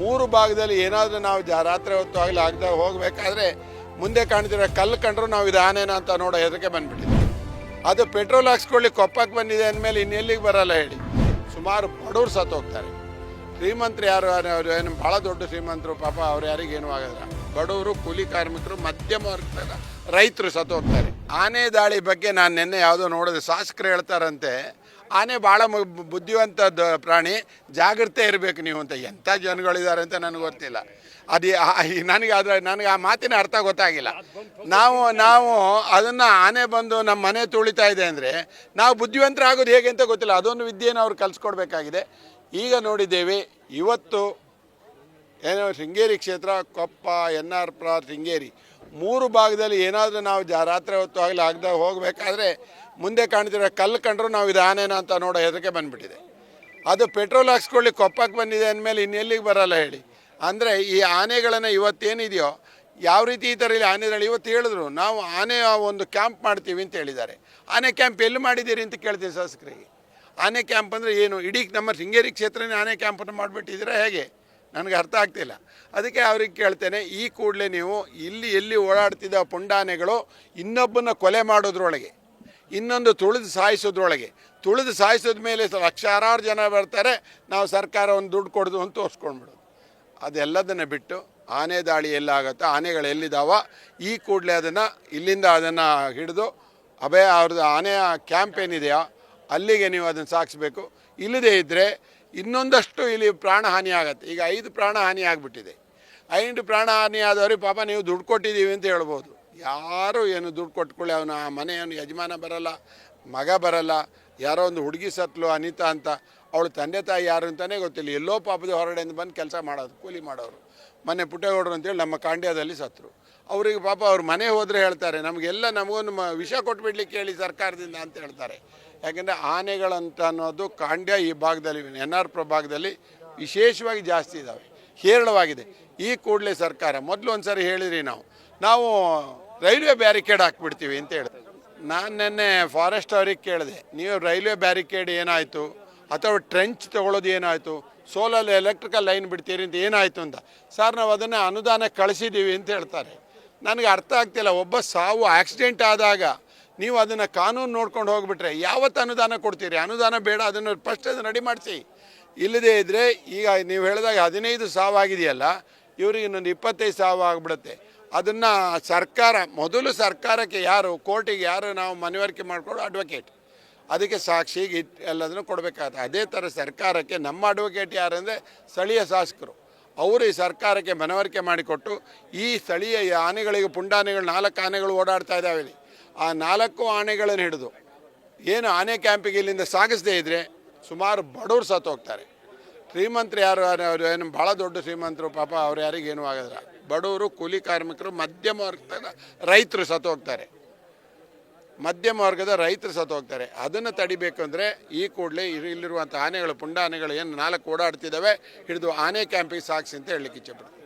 ಮೂರು ಭಾಗದಲ್ಲಿ ಏನಾದರೂ ನಾವು ಜಾ ರಾತ್ರಿ ಹೊತ್ತು ಆಗಲಿ ಆಗದೆ ಹೋಗಬೇಕಾದ್ರೆ ಮುಂದೆ ಕಾಣ್ತಿರೋ ಕಲ್ಲು ಕಂಡ್ರೂ ನಾವು ಇದು ಅಂತ ನೋಡೋ ಹೆದರಿಕೆ ಬಂದ್ಬಿಟ್ಟಿದೆ. ಅದು ಪೆಟ್ರೋಲ್ ಹಾಕ್ಸ್ಕೊಳ್ಳಿ, ಕೊಪ್ಪಕ್ಕೆ ಬಂದಿದೆ ಅಂದಮೇಲೆ ಇನ್ನೆಲ್ಲಿಗೆ ಬರಲ್ಲ ಹೇಳಿ. ಸುಮಾರು ಬಡವ್ರು ಸತ್ತು ಹೋಗ್ತಾರೆ. ಶ್ರೀಮಂತರು ಯಾರು ಅವರು ಏನು ಭಾಳ ದೊಡ್ಡ ಶ್ರೀಮಂತರು, ಪಾಪ ಅವ್ರು ಯಾರಿಗೇನು ಆಗೋದಿಲ್ಲ ಬಡವರು, ಕೂಲಿ ಕಾರ್ಮಿಕರು, ಮಧ್ಯಮ ವರ್ಗದ ರೈತರು ಸತ್ತು ಹೋಗ್ತಾರೆ. ಆನೆ ದಾಳಿ ಬಗ್ಗೆ ನಾನು ನಿನ್ನೆ ಯಾವುದೋ ನೋಡಿದೆ. ಶಾಸಕರು ಹೇಳ್ತಾರಂತೆ ಆನೆ ಭಾಳ ಬುದ್ಧಿವಂತ ಪ್ರಾಣಿ. ಜಾಗ್ರತೆ ಇರಬೇಕು ನೀವು ಅಂತ. ಎಂಥ ಜನಗಳಿದ್ದಾರೆ ಅಂತ ನನಗೆ ಗೊತ್ತಿಲ್ಲ. ಅದು ನನಗೆ ಅದ್ರ ನನಗೆ ಆ ಮಾತಿನ ಅರ್ಥ ಗೊತ್ತಾಗಿಲ್ಲ. ನಾವು ನಾವು ಅದನ್ನು ಆನೆ ಬಂದು ನಮ್ಮ ಮನೆ ತುಳಿತಾ ಇದೆ ಅಂದರೆ ನಾವು ಬುದ್ಧಿವಂತರಾಗೋದು ಹೇಗೆ ಅಂತ ಗೊತ್ತಿಲ್ಲ. ಅದೊಂದು ವಿದ್ಯೆಯನ್ನು ಅವ್ರು ಕಲಿಸ್ಕೊಡ್ಬೇಕಾಗಿದೆ. ಈಗ ನೋಡಿದ್ದೇವೆ, ಇವತ್ತು ಏನೋ ಶೃಂಗೇರಿ ಕ್ಷೇತ್ರ, ಕೊಪ್ಪ, ಎನ್ ಆರ್ ಪ್ರ, ಶೃಂಗೇರಿ. ಮೂರು ಭಾಗದಲ್ಲಿ ಏನಾದರೂ ನಾವು ಜಾ ರಾತ್ರಿ ಹೊತ್ತು ಆಗಲಿ ಆಗದೆ ಹೋಗಬೇಕಾದ್ರೆ ಮುಂದೆ ಕಾಣ್ತಿರೋ ಕಲ್ಲು ಕಂಡ್ರು ನಾವು ಇದು ಆನೇನ ಅಂತ ನೋಡೋ ಹೆದರಿಕೆ ಬಂದ್ಬಿಟ್ಟಿದೆ. ಅದು ಪೆಟ್ರೋಲ್ ಹಾಕ್ಸ್ಕೊಳ್ಳಿ ಕೊಪ್ಪಕ್ಕೆ ಬಂದಿದೆ ಅಂದಮೇಲೆ ಇನ್ನೆಲ್ಲಿಗೆ ಬರಲ್ಲ ಹೇಳಿ. ಅಂದರೆ ಈ ಆನೆಗಳನ್ನು ಇವತ್ತೇನಿದೆಯೋ, ಯಾವ ರೀತಿ ಈ ಥರ ಇಲ್ಲಿ ಆನೆಗಳು ಇವತ್ತು ಹೇಳಿದ್ರು, ನಾವು ಆನೆ ಒಂದು ಕ್ಯಾಂಪ್ ಮಾಡ್ತೀವಿ ಅಂತ ಹೇಳಿದ್ದಾರೆ. ಆನೆ ಕ್ಯಾಂಪ್ ಎಲ್ಲಿ ಮಾಡಿದ್ದೀರಿ ಅಂತ ಕೇಳ್ತೀನಿ ಶಾಸಕರಿಗೆ. ಆನೆ ಕ್ಯಾಂಪ್ ಅಂದರೆ ಏನು? ಇಡೀ ನಮ್ಮ ಶೃಂಗೇರಿ ಕ್ಷೇತ್ರನೇ ಆನೆ ಕ್ಯಾಂಪನ್ನು ಮಾಡಿಬಿಟ್ಟಿದ್ದೀರಾ ಹೇಗೆ? ನನಗೆ ಅರ್ಥ ಆಗ್ತಿಲ್ಲ. ಅದಕ್ಕೆ ಅವ್ರಿಗೆ ಕೇಳ್ತೇನೆ, ಈ ಕೂಡಲೇ ನೀವು ಇಲ್ಲಿ ಎಲ್ಲಿ ಓಡಾಡ್ತಿದ್ದ ಪುಂಡಾನೆಗಳು ಇನ್ನೊಬ್ಬನ ಕೊಲೆ ಮಾಡೋದ್ರೊಳಗೆ ಇನ್ನೊಂದು ತುಳಿದು ಸಾಯಿಸೋದ್ರೊಳಗೆ. ತುಳಿದು ಸಾಯಿಸೋದ ಮೇಲೆ ಲಕ್ಷಾರಾರು ಜನ ಬರ್ತಾರೆ, ನಾವು ಸರ್ಕಾರ ಒಂದು ದುಡ್ಡು ಕೊಡೋದು ಅಂತ ತೋರಿಸ್ಕೊಂಡ್ಬಿಡೋದು. ಅದೆಲ್ಲದನ್ನು ಬಿಟ್ಟು ಆನೆ ದಾಳಿ ಎಲ್ಲಾಗತ್ತೋ, ಆನೆಗಳು ಎಲ್ಲಿದ್ದಾವ ಈ ಕೂಡಲೇ ಅದನ್ನು, ಇಲ್ಲಿಂದ ಅದನ್ನು ಹಿಡಿದು ಅಭಯ ಅವ್ರದ್ದು ಆನೆಯ ಕ್ಯಾಂಪ್ ಏನಿದೆಯೋ, ಅಲ್ಲಿಗೆ ನೀವು ಅದನ್ನು ಸಾಗಿಸ್ಬೇಕು ಇಲ್ಲದೇ ಇದ್ದರೆ ಇನ್ನೊಂದಷ್ಟು ಇಲ್ಲಿ ಪ್ರಾಣಹಾನಿ ಆಗತ್ತೆ. ಈಗ ಐದು ಪ್ರಾಣಹಾನಿ ಆಗಿಬಿಟ್ಟಿದೆ. ಐದು ಪ್ರಾಣಹಾನಿ ಆದವ್ರಿಗೆ ಪಾಪ ನೀವು ದುಡ್ಡು ಕೊಟ್ಟಿದ್ದೀವಿ ಅಂತ ಹೇಳ್ಬೋದು. ಯಾರು ಏನು ದುಡ್ಡು ಕೊಟ್ಕೊಳ್ಳಿ, ಅವನ ಆ ಮನೆಯವನು ಯಜಮಾನ ಬರಲ್ಲ, ಮಗ ಬರಲ್ಲ, ಯಾರೋ ಒಂದು ಹುಡುಗಿ ಸತ್ಲು, ಅನಿತಾ ಅಂತ, ಅವಳು ತಂದೆ ತಾಯಿ ಯಾರು ಅಂತಲೇ ಗೊತ್ತಿಲ್ಲ. ಎಲ್ಲೋ ಪಾಪದ ಹೊರಡೆಯಿಂದ ಬಂದು ಕೆಲಸ ಮಾಡೋದು, ಕೂಲಿ ಮಾಡೋರು. ಮೊನ್ನೆ ಪುಟ್ಟೇಗೌಡರು ಅಂತೇಳಿ ನಮ್ಮ ಕಾಂಡ್ಯದಲ್ಲಿ ಸತ್ರು. ಅವರಿಗೆ ಪಾಪ ಅವ್ರ ಮನೆ ಹೋದರೆ ಹೇಳ್ತಾರೆ, ನಮಗೆಲ್ಲ ನಮಗೊಂದು ಮ, ವಿಷ ಕೊಟ್ಬಿಡ್ಲಿಕ್ಕೆ ಹೇಳಿ ಸರ್ಕಾರದಿಂದ ಅಂತ ಹೇಳ್ತಾರೆ. ಯಾಕೆಂದರೆ ಆನೆಗಳಂತ ಅನ್ನೋದು ಕಾಂಡ್ಯ ಈ ಭಾಗದಲ್ಲಿ, ಎನ್ ಆರ್ ಪ್ರಭಾಗದಲ್ಲಿ ವಿಶೇಷವಾಗಿ ಜಾಸ್ತಿ ಇದ್ದಾವೆ ಹೇರಳವಾಗಿದೆ. ಈ ಕೂಡಲೇ ಸರ್ಕಾರ, ಮೊದಲು ಒಂದು ಸಾರಿ ಹೇಳಿದ್ರಿ ನಾವು ನಾವು ರೈಲ್ವೆ ಬ್ಯಾರಿಕೇಡ್ ಹಾಕ್ಬಿಡ್ತೀವಿ ಅಂತ ಹೇಳಿದೆ ನಾನು ನಿನ್ನೆ ಫಾರೆಸ್ಟ್ ಅವ್ರಿಗೆ ಕೇಳಿದೆ, ನೀವು ರೈಲ್ವೆ ಬ್ಯಾರಿಕೇಡ್ ಏನಾಯಿತು? ಅಥವಾ ಟ್ರೆಂಚ್ ತಗೊಳ್ಳೋದು ಏನಾಯಿತು? ಸೋಲಲ್ಲಿ ಎಲೆಕ್ಟ್ರಿಕಲ್ ಲೈನ್ ಬಿಡ್ತೀರಿ ಅಂತ ಏನಾಯಿತು ಅಂತ. ಸರ್ ನಾವು ಅದನ್ನು ಅನುದಾನ ಕಳಿಸಿದ್ದೀವಿ ಅಂತ ಹೇಳ್ತಾರೆ. ನನಗೆ ಅರ್ಥ ಆಗ್ತಿಲ್ಲ, ಒಬ್ಬ ಸಾವು ಆಕ್ಸಿಡೆಂಟ್ ಆದಾಗ ನೀವು ಅದನ್ನು ಕಾನೂನು ನೋಡ್ಕೊಂಡು ಹೋಗ್ಬಿಟ್ರೆ ಯಾವತ್ತು ಅನುದಾನ ಕೊಡ್ತೀರಿ? ಅನುದಾನ ಬೇಡ, ಅದನ್ನು ಫಸ್ಟ್ ಅದನ್ನು ರೆಡಿ ಮಾಡಿಸಿ. ಇಲ್ಲದೇ ಇದ್ದರೆ ಈಗ ನೀವು ಹೇಳಿದಾಗ ಹದಿನೈದು ಸಾವಾಗಿದೆಯಲ್ಲ, ಇವ್ರಿಗೆ ಇನ್ನೊಂದು ಇಪ್ಪತ್ತೈದು ಸಾವು ಆಗಿಬಿಡುತ್ತೆ ಅದನ್ನು ಸರ್ಕಾರ, ಮೊದಲು ಸರ್ಕಾರಕ್ಕೆ ಯಾರು, ಕೋರ್ಟಿಗೆ ಯಾರು ನಾವು ಮನವರಿಕೆ ಮಾಡಿಕೊಂಡು ಅಡ್ವೊಕೇಟ್ ಅದಕ್ಕೆ ಸಾಕ್ಷಿಗೆ ಇಟ್ ಎಲ್ಲದನ್ನು ಕೊಡಬೇಕಾಗುತ್ತೆ ಅದೇ ಥರ ಸರ್ಕಾರಕ್ಕೆ ನಮ್ಮ ಅಡ್ವೊಕೇಟ್ ಯಾರಂದರೆ ಸ್ಥಳೀಯ ಶಾಸಕರು. ಅವರು ಈ ಸರ್ಕಾರಕ್ಕೆ ಮನವರಿಕೆ ಮಾಡಿಕೊಟ್ಟು ಈ ಸ್ಥಳೀಯ ಆನೆಗಳಿಗೆ ಪುಂಡಾನೆಗಳು, ನಾಲ್ಕು ಆನೆಗಳು ಓಡಾಡ್ತಾ ಇದ್ದಾವೆ ಇಲ್ಲಿ. ಆ ನಾಲ್ಕು ಆನೆಗಳನ್ನು ಹಿಡಿದು, ಏನು ಆನೆ ಕ್ಯಾಂಪಿಗೆ ಇಲ್ಲಿಂದ ಸಾಗಿಸದೇ ಇದ್ದರೆ ಸುಮಾರು ಬಡವರು ಸತ್ತು ಹೋಗ್ತಾರೆ ಶ್ರೀಮಂತರು ಯಾರು ಅವರು ಏನು ಭಾಳ ದೊಡ್ಡ ಶ್ರೀಮಂತರು, ಪಾಪ ಅವ್ರು ಯಾರಿಗೇನು ಆಗೋದಿಲ್ಲ ಬಡವರು, ಕೂಲಿ ಕಾರ್ಮಿಕರು, ಮಧ್ಯಮ ವರ್ಗದ ರೈತರು ಸತ್ತು ಹೋಗ್ತಾರೆ. ಮಧ್ಯಮ ವರ್ಗದ ರೈತರು ಸತ್ತು ಹೋಗ್ತಾರೆ. ಅದನ್ನು ತಡಿಬೇಕು ಅಂದರೆ ಈ ಕೂಡಲೇ ಇಲ್ಲಿರುವಂಥ ಆನೆಗಳು, ಪುಂಡ ಆನೆಗಳು ಏನು ನಾಲ್ಕು ಓಡಾಡ್ತಿದ್ದಾವೆ, ಹಿಡಿದು ಆನೆ ಕ್ಯಾಂಪಿಗೆ ಸಾಕ್ಸಿ ಅಂತ ಹೇಳಲಿಕ್ಕೆ ಇಚ್ಛೆಪಡ್ತೀನಿ